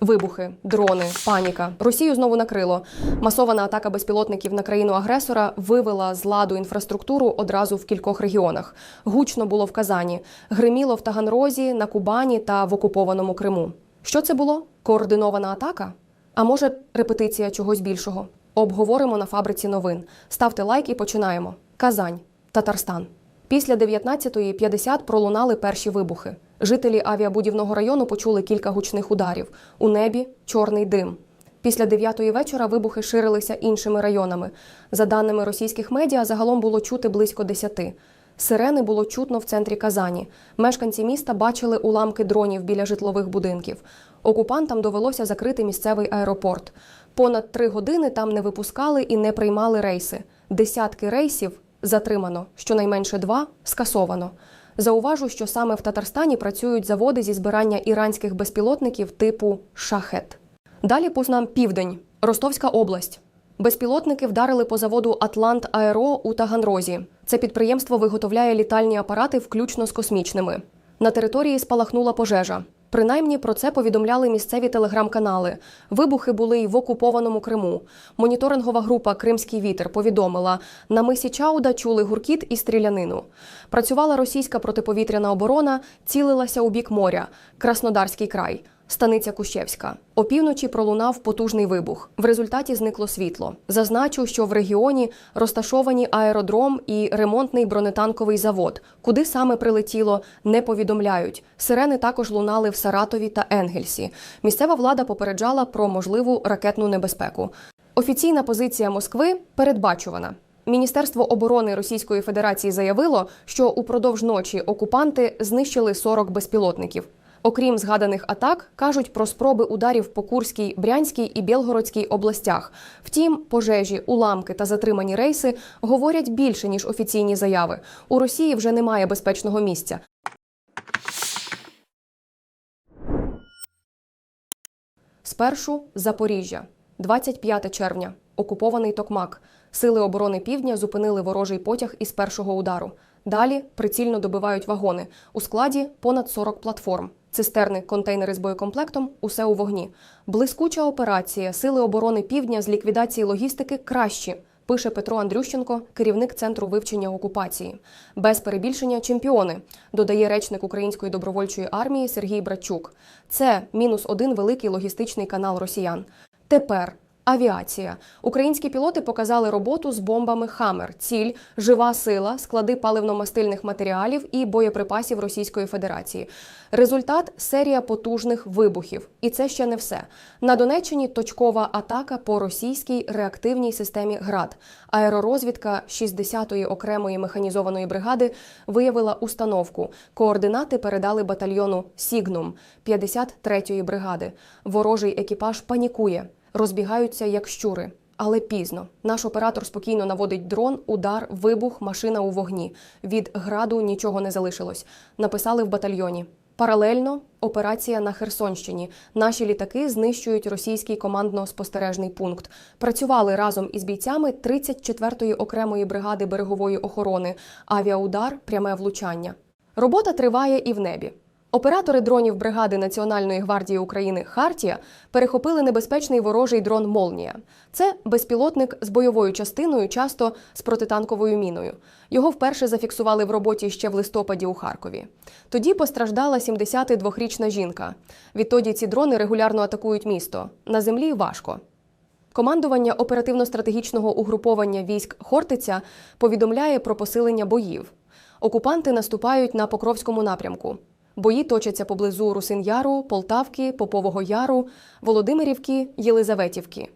Вибухи, дрони, паніка. Росію знову накрило. Масована атака безпілотників на країну агресора вивела з ладу інфраструктуру одразу в кількох регіонах. Гучно було в Казані, гриміло в Таганрозі, на Кубані та в окупованому Криму. Що це було? Координована атака? А може, репетиція чогось більшого? Обговоримо на фабриці новин. Ставте лайк і починаємо. Казань, Татарстан. Після 19.50 пролунали перші вибухи. Жителі авіабудівного району почули кілька гучних ударів. У небі чорний дим. Після 9-ї вечора вибухи ширилися іншими районами. За даними російських медіа, загалом було чути близько 10. Сирени було чутно в центрі Казані. Мешканці міста бачили уламки дронів біля житлових будинків. Окупантам довелося закрити місцевий аеропорт. Понад три години там не випускали і не приймали рейси. Десятки рейсів затримано, щонайменше два скасовано. Зауважу, що саме в Татарстані працюють заводи зі збирання іранських безпілотників типу шахет. Далі познам південь, Ростовська область. Безпілотники вдарили по заводу Атлант Аеро у Таганрозі. Це підприємство виготовляє літальні апарати, включно з космічними. На території спалахнула пожежа. Принаймні про це повідомляли місцеві телеграм-канали. Вибухи були й в окупованому Криму. Моніторингова група Кримський вітер повідомила, на мисі Чауда чули гуркіт і стрілянину. Працювала російська протиповітряна оборона, цілилася у бік моря, Краснодарський край. Станиця Кущевська. Опівночі пролунав потужний вибух. В результаті зникло світло. Зазначу, що в регіоні розташовані аеродром і ремонтний бронетанковий завод. Куди саме прилетіло, не повідомляють. Сирени також лунали в Саратові та Енгельсі. Місцева влада попереджала про можливу ракетну небезпеку. Офіційна позиція Москви передбачувана. Міністерство оборони Російської Федерації заявило, що упродовж ночі окупанти знищили 40 безпілотників. Окрім згаданих атак, кажуть про спроби ударів по Курській, Брянській і Білгородській областях. Втім, пожежі, уламки та затримані рейси говорять більше ніж офіційні заяви. У Росії вже немає безпечного місця. Спершу Запоріжжя, 25 червня, окупований Токмак. Сили оборони Півдня зупинили ворожий потяг із першого удару. Далі прицільно добивають вагони. У складі понад 40 платформ. Цистерни, контейнери з боєкомплектом усе у вогні. Блискуча операція Сили оборони Півдня з ліквідації логістики кращі. Пише Петро Андрющенко, керівник центру вивчення окупації. Без перебільшення чемпіони, додає речник Української добровольчої армії Сергій Братчук. Це мінус один великий логістичний канал росіян. Тепер Авіація. Українські пілоти показали роботу з бомбами Хамер. Ціль жива сила, склади паливно-мастильних матеріалів і боєприпасів Російської Федерації. Результат серія потужних вибухів. І це ще не все. На Донеччині точкова атака по російській реактивній системі ГРАД. Аеророзвідка 60-ї окремої механізованої бригади виявила установку. Координати передали батальйону Сігнум 53-ї бригади. Ворожий екіпаж панікує розбігаються як щури. Але пізно наш оператор спокійно наводить дрон, удар, вибух, машина у вогні. Від граду нічого не залишилось. Написали в батальйоні. Паралельно операція на Херсонщині. Наші літаки знищують російський командно-спостережний пункт. Працювали разом із бійцями 34-ї окремої бригади берегової охорони. Авіаудар, пряме влучання. Робота триває і в небі. Оператори дронів бригади Національної гвардії України Хартія перехопили небезпечний ворожий дрон Молнія. Це безпілотник з бойовою частиною, часто з протитанковою міною. Його вперше зафіксували в роботі ще в листопаді у Харкові. Тоді постраждала 72-річна жінка. Відтоді ці дрони регулярно атакують місто. На землі важко. Командування оперативно-стратегічного угруповання військ Хортиця повідомляє про посилення боїв. Окупанти наступають на Покровському напрямку. Бої точаться поблизу Русин-Яру, Полтавки, Попового Яру, Володимирівки, Єлизаветівки.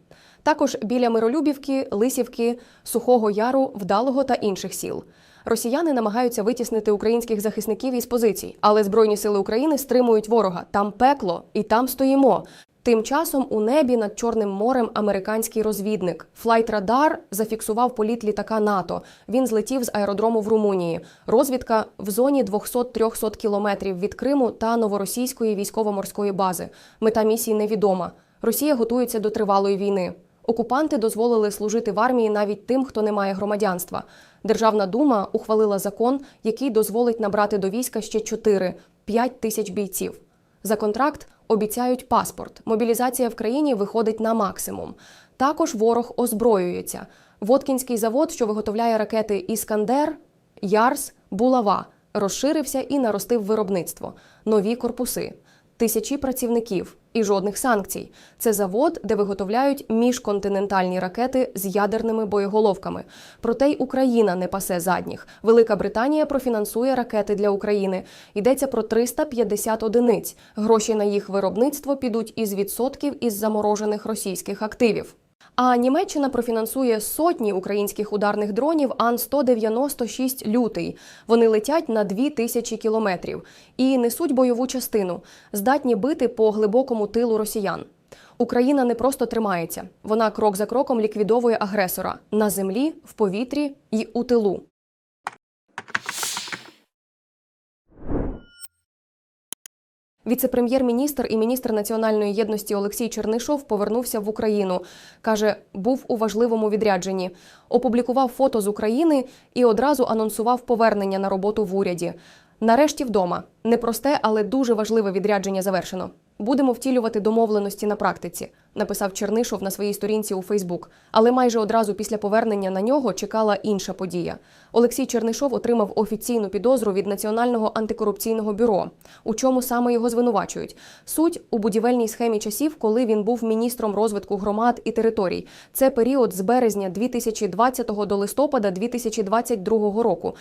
Також біля Миролюбівки, Лисівки, Сухого Яру, Вдалого та інших сіл. Росіяни намагаються витіснити українських захисників із позицій, але Збройні сили України стримують ворога. Там пекло, і там стоїмо. Тим часом у небі над Чорним морем американський розвідник. Флайт-радар зафіксував політ літака НАТО. Він злетів з аеродрому в Румунії. Розвідка в зоні 200-300 кілометрів від Криму та новоросійської військово-морської бази. Мета місії невідома. Росія готується до тривалої війни. Окупанти дозволили служити в армії навіть тим, хто не має громадянства. Державна дума ухвалила закон, який дозволить набрати до війська ще 4-5 тисяч бійців. За контракт обіцяють паспорт. Мобілізація в країні виходить на максимум. Також ворог озброюється. Воткінський завод, що виготовляє ракети Іскандер, Ярс, Булава, розширився і наростив виробництво, нові корпуси, тисячі працівників і жодних санкцій. Це завод, де виготовляють міжконтинентальні ракети з ядерними боєголовками. Проте й Україна не пасе задніх. Велика Британія профінансує ракети для України. Йдеться про 350 одиниць. Гроші на їх виробництво підуть із відсотків із заморожених російських активів. А Німеччина профінансує сотні українських ударних дронів Ан-196 лютий. Вони летять на 2 тисячі кілометрів і несуть бойову частину, здатні бити по глибокому тилу росіян. Україна не просто тримається, вона крок за кроком ліквідовує агресора на землі, в повітрі і у тилу. Віце-прем'єр-міністр і міністр національної єдності Олексій Чернишов повернувся в Україну. каже, був у важливому відрядженні. Опублікував фото з України і одразу анонсував повернення на роботу в уряді. Нарешті вдома непросте, але дуже важливе відрядження завершено. Будемо втілювати домовленості на практиці, написав Чернишов на своїй сторінці у Фейсбук. Але майже одразу після повернення на нього чекала інша подія. Олексій Чернишов отримав офіційну підозру від Національного антикорупційного бюро. У чому саме його звинувачують? Суть у будівельній схемі часів, коли він був міністром розвитку громад і територій. Це період з березня 2020 до листопада 2022 року.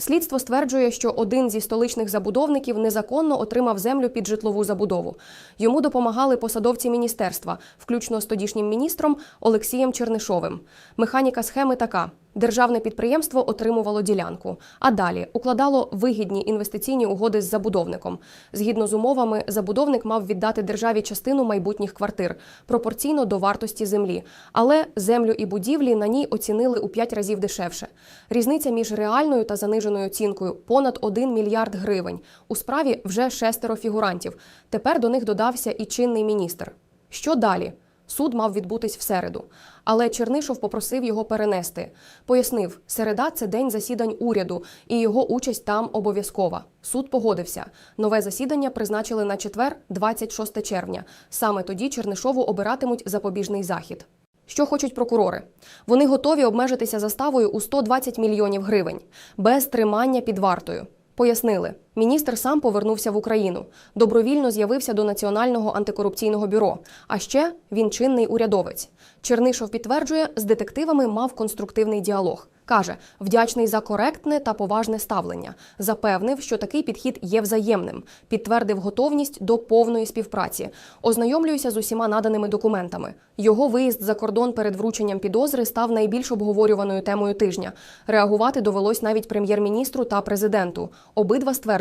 Слідство стверджує, що один зі столичних забудовників незаконно отримав землю під житлову забудову. Йому допомагали посадовці міністерства, включно з тодішнім міністром Олексієм Чернишовим. Механіка схеми така: державне підприємство отримувало ділянку, а далі укладало вигідні інвестиційні угоди з забудовником. Згідно з умовами, забудовник мав віддати державі частину майбутніх квартир пропорційно до вартості землі, але землю і будівлі на ній оцінили у 5 разів дешевше. Різниця між реальною та заниженою оцінкою понад 1 мільярд гривень. У справі вже шестеро фігурантів. Тепер до них додався і чинний міністр. Що далі? Суд мав відбутись в середу, але Чернишов попросив його перенести. Пояснив, середа це день засідань уряду, і його участь там обов'язкова. Суд погодився. Нове засідання призначили на четвер, 26 червня. Саме тоді Чернишову обиратимуть запобіжний захід. Що хочуть прокурори? Вони готові обмежитися заставою у 120 мільйонів гривень без тримання під вартою. Пояснили, міністр сам повернувся в Україну, добровільно з'явився до Національного антикорупційного бюро. А ще він чинний урядовець. Чернишов підтверджує, з детективами мав конструктивний діалог. Каже, вдячний за коректне та поважне ставлення. Запевнив, що такий підхід є взаємним. Підтвердив готовність до повної співпраці. Ознайомлююся з усіма наданими документами. Його виїзд за кордон перед врученням підозри став найбільш обговорюваною темою тижня. Реагувати довелось навіть прем'єр-міністру та президенту. Обидва стверджували,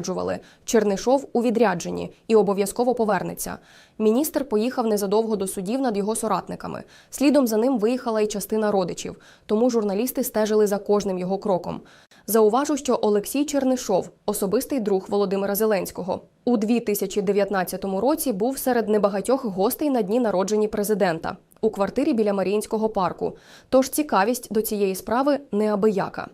Чернишов у відрядженні і обов'язково повернеться. Міністр поїхав незадовго до судів над його соратниками. Слідом за ним виїхала й частина родичів, тому журналісти стежили за кожним його кроком. Зауважу, що Олексій Чернишов, особистий друг Володимира Зеленського, у 2019 році був серед небагатьох гостей на дні народжені президента у квартирі біля Маріїнського парку. Тож цікавість до цієї справи неабияка.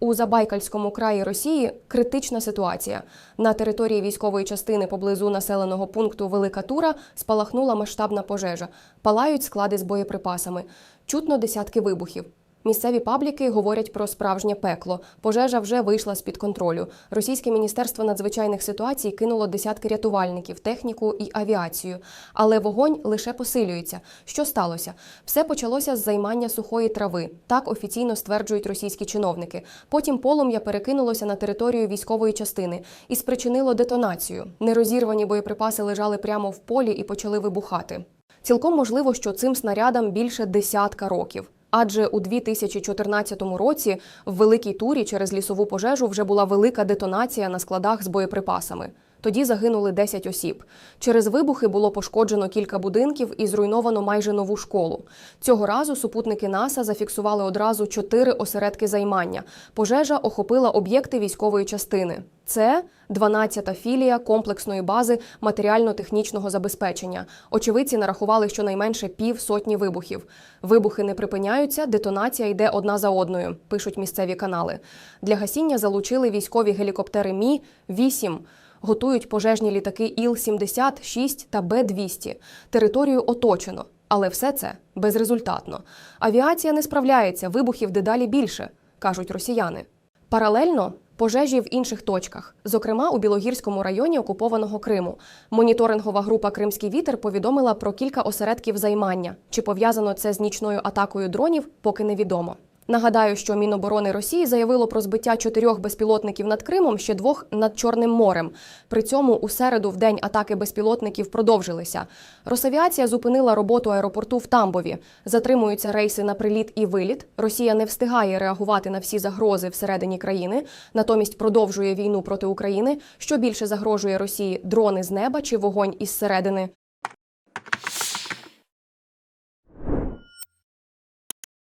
У Забайкальському краї Росії критична ситуація. На території військової частини поблизу населеного пункту Велика Тура спалахнула масштабна пожежа. Палають склади з боєприпасами. Чутно десятки вибухів. Місцеві пабліки говорять про справжнє пекло. Пожежа вже вийшла з під контролю. Російське міністерство надзвичайних ситуацій кинуло десятки рятувальників, техніку і авіацію. Але вогонь лише посилюється. Що сталося? Все почалося з займання сухої трави. Так офіційно стверджують російські чиновники. Потім полум'я перекинулося на територію військової частини і спричинило детонацію. Нерозірвані боєприпаси лежали прямо в полі і почали вибухати. Цілком можливо, що цим снарядам більше десятка років. Адже у 2014 році в великій турі через лісову пожежу вже була велика детонація на складах з боєприпасами. Тоді загинули 10 осіб. Через вибухи було пошкоджено кілька будинків і зруйновано майже нову школу. Цього разу супутники НАСА зафіксували одразу чотири осередки займання. Пожежа охопила об'єкти військової частини. Це 12-та філія комплексної бази матеріально-технічного забезпечення. Очевидці нарахували щонайменше пів сотні вибухів. Вибухи не припиняються, детонація йде одна за одною, пишуть місцеві канали. Для гасіння залучили військові гелікоптери Мі 8 Готують пожежні літаки Іл-76 та Б-200. Територію оточено. Але все це безрезультатно. Авіація не справляється, вибухів дедалі більше, кажуть росіяни. Паралельно пожежі в інших точках, зокрема у Білогірському районі окупованого Криму. Моніторингова група Кримський вітер повідомила про кілька осередків займання. Чи пов'язано це з нічною атакою дронів, поки невідомо. Нагадаю, що Міноборони Росії заявило про збиття чотирьох безпілотників над Кримом, ще двох над Чорним морем. При цьому у середу в день атаки безпілотників продовжилися. Росавіація зупинила роботу аеропорту в Тамбові. Затримуються рейси на приліт і виліт. Росія не встигає реагувати на всі загрози всередині країни, натомість продовжує війну проти України. Що більше загрожує Росії дрони з неба чи вогонь із середини?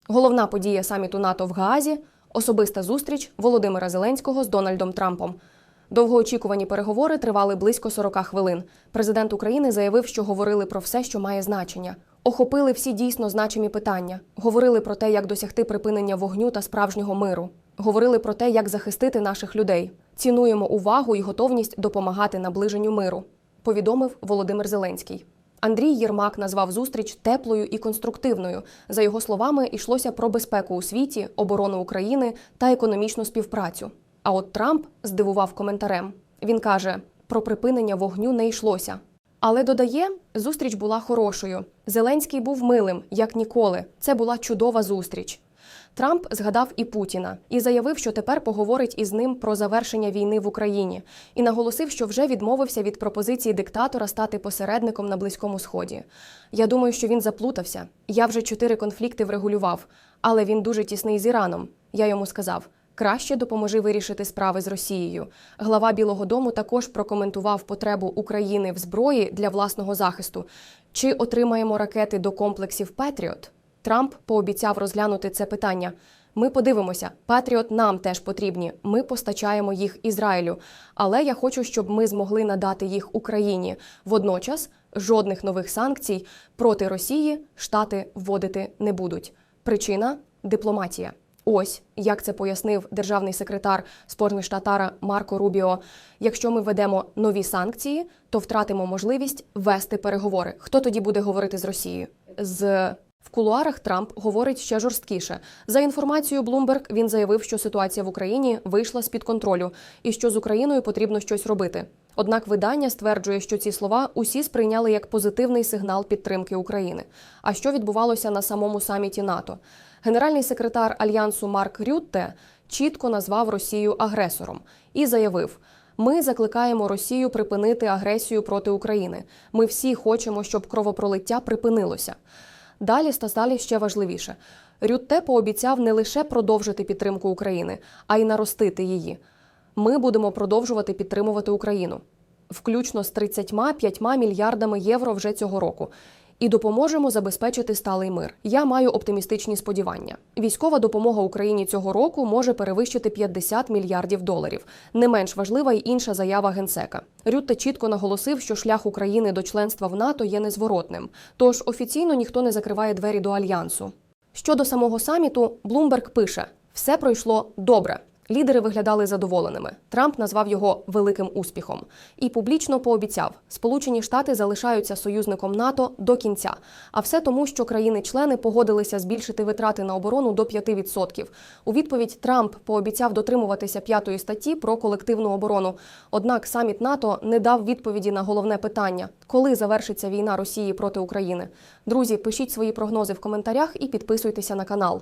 Головна подія саміту НАТО в Гаазі особиста зустріч Володимира Зеленського з Дональдом Трампом. Довгоочікувані переговори тривали близько 40 хвилин. Президент України заявив, що говорили про все, що має значення. Охопили всі дійсно значимі питання. Говорили про те, як досягти припинення вогню та справжнього миру. Говорили про те, як захистити наших людей. Цінуємо увагу і готовність допомагати наближенню миру. Повідомив Володимир Зеленський. Андрій Єрмак назвав зустріч теплою і конструктивною. За його словами, йшлося про безпеку у світі, оборону України та економічну співпрацю. А от Трамп здивував коментарем. Він каже: про припинення вогню не йшлося. Але додає, зустріч була хорошою. Зеленський був милим, як ніколи. Це була чудова зустріч. Трамп згадав і Путіна і заявив, що тепер поговорить із ним про завершення війни в Україні, і наголосив, що вже відмовився від пропозиції диктатора стати посередником на близькому сході. Я думаю, що він заплутався. Я вже чотири конфлікти врегулював, але він дуже тісний з Іраном. Я йому сказав. Краще допоможи вирішити справи з Росією. Глава Білого Дому також прокоментував потребу України в зброї для власного захисту. Чи отримаємо ракети до комплексів Петріот? Трамп пообіцяв розглянути це питання. Ми подивимося, Патріот нам теж потрібні. Ми постачаємо їх Ізраїлю. Але я хочу, щоб ми змогли надати їх Україні. Водночас жодних нових санкцій проти Росії штати вводити не будуть. Причина дипломатія. Ось як це пояснив державний секретар Сполучених Штатара Марко Рубіо. Якщо ми введемо нові санкції, то втратимо можливість вести переговори. Хто тоді буде говорити з Росією? З в кулуарах Трамп говорить ще жорсткіше. За інформацією Bloomberg, він заявив, що ситуація в Україні вийшла з під контролю і що з Україною потрібно щось робити. Однак видання стверджує, що ці слова усі сприйняли як позитивний сигнал підтримки України. А що відбувалося на самому саміті НАТО? Генеральний секретар альянсу Марк Рютте чітко назвав Росію агресором і заявив. Ми закликаємо Росію припинити агресію проти України. Ми всі хочемо, щоб кровопролиття припинилося. Далі стали ще важливіше. Рютте пообіцяв не лише продовжити підтримку України, а й наростити її. Ми будемо продовжувати підтримувати Україну, включно з 35 мільярдами євро вже цього року. І допоможемо забезпечити сталий мир. Я маю оптимістичні сподівання. Військова допомога Україні цього року може перевищити 50 мільярдів доларів. Не менш важлива й інша заява генсека. Рютте чітко наголосив, що шлях України до членства в НАТО є незворотним. Тож офіційно ніхто не закриває двері до альянсу. Щодо самого саміту, Блумберг пише: все пройшло добре. Лідери виглядали задоволеними. Трамп назвав його великим успіхом і публічно пообіцяв, Сполучені Штати залишаються союзником НАТО до кінця. А все тому, що країни-члени погодилися збільшити витрати на оборону до 5%. У відповідь Трамп пообіцяв дотримуватися п'ятої статті про колективну оборону. Однак саміт НАТО не дав відповіді на головне питання: коли завершиться війна Росії проти України. Друзі, пишіть свої прогнози в коментарях і підписуйтеся на канал.